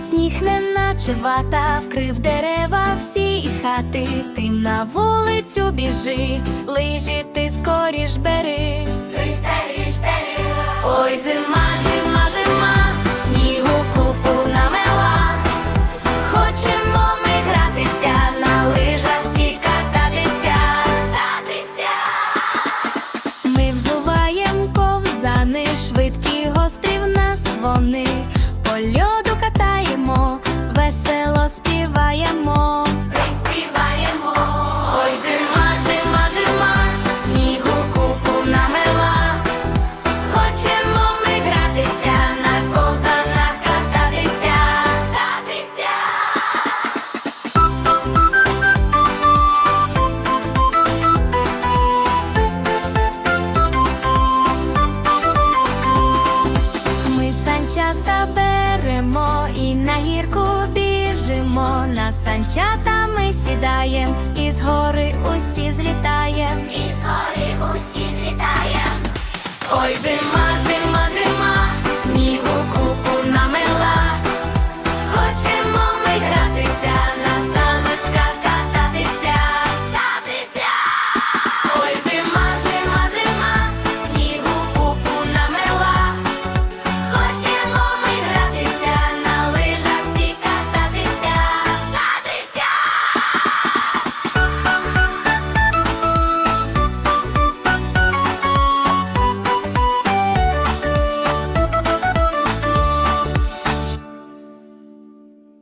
Сніг, не наче вата, вкрив дерева всі і хати. Ти на вулицю біжи, лижі ти скоріш бери. Ой, зима, зима, зима, снігу купу намела. Хочемо ми гратися, на лижах всі кататися, кататися. Ми взуваєм ковзани швидкі. Беремо і на гірку біжимо. На санчата ми сідаєм, і з гори усі